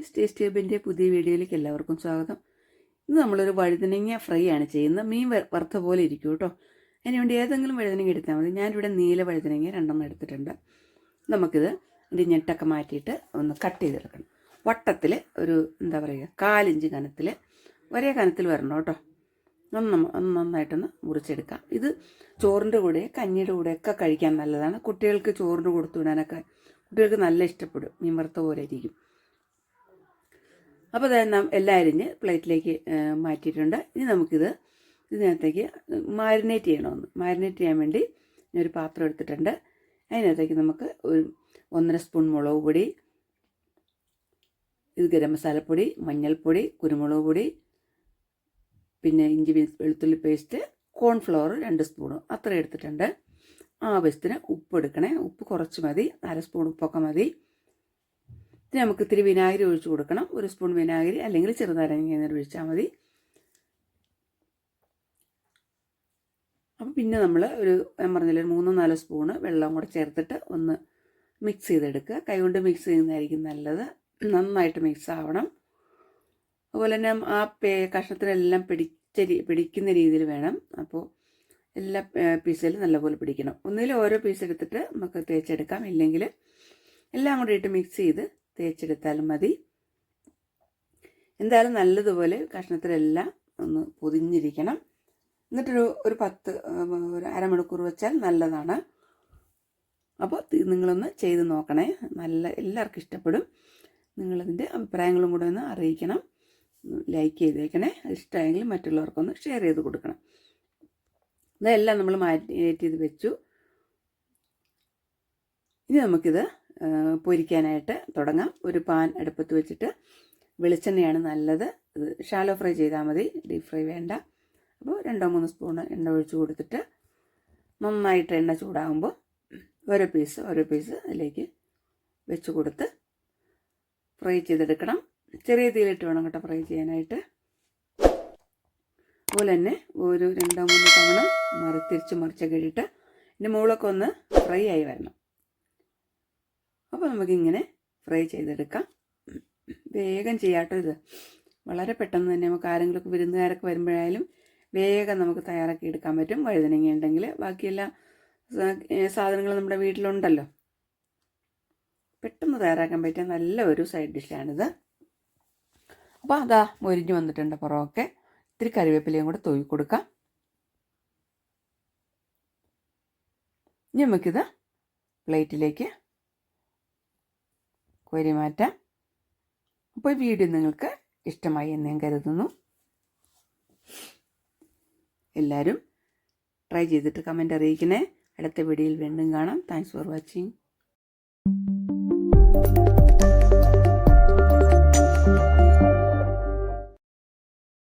Is taste ഹബിന്റെ പുതിയ വീഡിയോയിലേക്ക് എല്ലാവർക്കും സ്വാഗതം. ഇന്ന് നമ്മളൊരു വഴുതനങ്ങ ഫ്രൈ ആണ് ചെയ്യുന്നത്. മീൻ വറുത്ത പോലെ ഇരിക്കും കേട്ടോ. അതിനുവേണ്ടി ഏതെങ്കിലും വഴുതനങ്ങ എടുത്താൽ മതി. ഞാനിവിടെ നീല വഴുതനങ്ങ രണ്ടെണ്ണം എടുത്തിട്ടുണ്ട്. നമുക്കിത് ഇതിന്റെ ഞെട്ടൊക്കെ മാറ്റിയിട്ട് ഒന്ന് കട്ട് ചെയ്തെടുക്കണം. വട്ടത്തിൽ ഒരു എന്താ പറയുക കാലിഞ്ച് കനത്തിൽ ഒരേ കനത്തിൽ വരണം കേട്ടോ. ഒന്ന് നന്നായിട്ടൊന്ന് മുറിച്ചെടുക്കാം. ഇത് ചോറിന്റെ കൂടെ കഞ്ഞിയുടെ കൂടെ ഒക്കെ കഴിക്കാൻ നല്ലതാണ്. കുട്ടികൾക്ക് ചോറിന് കൊടുത്തു വിടാനൊക്കെ കുട്ടികൾക്ക് നല്ല ഇഷ്ടപ്പെടും. മീൻ വറുത്ത പോലെ ഇരിക്കും. അപ്പോൾ അതായത് നാം എല്ലാം അരിഞ്ഞ് പ്ലേറ്റിലേക്ക് മാറ്റിയിട്ടുണ്ട്. ഇനി നമുക്കിത് ഇതിനകത്തേക്ക് മാരിനേറ്റ് ചെയ്യണമെന്ന്. മാരിനേറ്റ് ചെയ്യാൻ വേണ്ടി ഞാനൊരു പാത്രം എടുത്തിട്ടുണ്ട്. അതിനകത്തേക്ക് നമുക്ക് ഒരു ഒന്നര സ്പൂൺ മുളക് പൊടി ഇത് ഗരം മസാലപ്പൊടി മഞ്ഞൾപ്പൊടി കുരുമുളക് പൊടി പിന്നെ ഇഞ്ചി വെളുത്തുള്ളി പേസ്റ്റ് കോൺഫ്ലവർ രണ്ട് സ്പൂണ്. അത്ര എടുത്തിട്ടുണ്ട്. ആവശ്യത്തിന് ഉപ്പ് എടുക്കണേ. ഉപ്പ് കുറച്ച് മതി. അര സ്പൂൺ ഉപ്പൊക്കെ മതി. ഇനി നമുക്ക് ഇത്തിരി വിനാഗിരി ഒഴിച്ചു കൊടുക്കണം. ഒരു സ്പൂൺ വിനാഗിരി അല്ലെങ്കിൽ ചെറുനാരങ്ങ നേരം ഒഴിച്ചാൽ മതി. അപ്പം പിന്നെ നമ്മൾ ഒരു ഞാൻ പറഞ്ഞില്ല ഒരു മൂന്നോ നാലോ സ്പൂണ് വെള്ളം കൂടെ ചേർത്തിട്ട് ഒന്ന് മിക്സ് ചെയ്തെടുക്കുക. കൈകൊണ്ട് മിക്സ് ചെയ്യുന്നതായിരിക്കും നല്ലത്. നന്നായിട്ട് മിക്സ് ആവണം. അതുപോലെ തന്നെ ആ പേ കഷ്ണത്തിനെല്ലാം പിടിച്ച പിടിക്കുന്ന രീതിയിൽ വേണം. അപ്പോൾ എല്ലാ പീസിലും നല്ലപോലെ പിടിക്കണം. ഒന്നിൽ ഓരോ പീസ് എടുത്തിട്ട് നമുക്ക് തേച്ചെടുക്കാം. ഇല്ലെങ്കിൽ എല്ലാം കൂടി ഇട്ട് മിക്സ് ചെയ്ത് തേച്ചെടുത്താലും മതി. എന്തായാലും നല്ലതുപോലെ കഷ്ണത്തിലെല്ലാം ഒന്ന് പൊതിഞ്ഞിരിക്കണം. എന്നിട്ടൊരു ഒരു പത്ത് ഒരു അരമണിക്കൂർ വെച്ചാൽ നല്ലതാണ്. അപ്പോൾ നിങ്ങളൊന്ന് ചെയ്ത് നോക്കണേ. നല്ല എല്ലാവർക്കും ഇഷ്ടപ്പെടും. നിങ്ങളതിന്റെ അഭിപ്രായങ്ങളും കൂടെ ഒന്ന് അറിയിക്കണം. ലൈക്ക് ചെയ്തേക്കണേ. ഇഷ്ടമായെങ്കിൽ മറ്റുള്ളവർക്കൊന്ന് ഷെയർ ചെയ്ത് കൊടുക്കണം. ഇതെല്ലാം നമ്മൾ മാറ്റി ചെയ്ത് വെച്ചു. ഇനി നമുക്കിത് പൊരിക്കാനായിട്ട് തുടങ്ങാം. ഒരു പാൻ അടുപ്പത്ത് വെച്ചിട്ട് വെളിച്ചെണ്ണയാണ് നല്ലത്. ഇത് ഷാലോ ഫ്രൈ ചെയ്താൽ മതി. ഡീപ് ഫ്രൈ വേണ്ട. അപ്പോൾ രണ്ടോ മൂന്ന് സ്പൂൺ എണ്ണ ഒഴിച്ച് കൊടുത്തിട്ട് നന്നായിട്ട് എണ്ണ ചൂടാകുമ്പോൾ ഓരോ പീസ് ഓരോ പീസ് അതിലേക്ക് വെച്ച് കൊടുത്ത് ഫ്രൈ ചെയ്തെടുക്കണം. ചെറിയ തീയിലിട്ട് വേണം കേട്ടോ ഫ്രൈ ചെയ്യാനായിട്ട്. അതുപോലെ തന്നെ ഒരു രണ്ടോ മൂന്നോ തവണ മറി തിരിച്ച് മറിച്ച് കഴിയിട്ട് ഇതിന്റെ മുകളൊക്കെ ഒന്ന് ഫ്രൈ ആയി വരണം. അപ്പോൾ നമുക്കിങ്ങനെ ഫ്രൈ ചെയ്തെടുക്കാം. വേഗം ചെയ്യാട്ടോ ഇത്. വളരെ പെട്ടെന്ന് തന്നെ നമുക്ക് ആരെങ്കിലുമൊക്കെ വിരുന്നുകാരൊക്കെ വരുമ്പോഴായാലും വേഗം നമുക്ക് തയ്യാറാക്കി എടുക്കാൻ പറ്റും. വഴുതനങ്ങ ഉണ്ടെങ്കിൽ ബാക്കിയെല്ലാ സാധനങ്ങൾ നമ്മുടെ വീട്ടിലുണ്ടല്ലോ. പെട്ടെന്ന് തയ്യാറാക്കാൻ പറ്റിയ നല്ല ഒരു സൈഡ് ഡിഷാണിത് അപ്പോൾ അതാ മൊരിഞ്ഞ് വന്നിട്ടുണ്ട് പുറമൊക്കെ. ഇത്തിരി കറിവേപ്പിലയും കൂടെ തൂവി കൊടുക്കാം. ഇനി നമുക്കിത് പ്ലേറ്റിലേക്ക് കോരി മാറ്റാം അപ്പോൾ വീഡിയോ നിങ്ങൾക്ക് ഇഷ്ടമായി എന്ന് ഞാൻ കരുതുന്നു. എല്ലാവരും ട്രൈ ചെയ്തിട്ട് കമന്റ് അറിയിക്കണേ. അടുത്ത വീഡിയോയിൽ വീണ്ടും കാണാം. Thanks for watching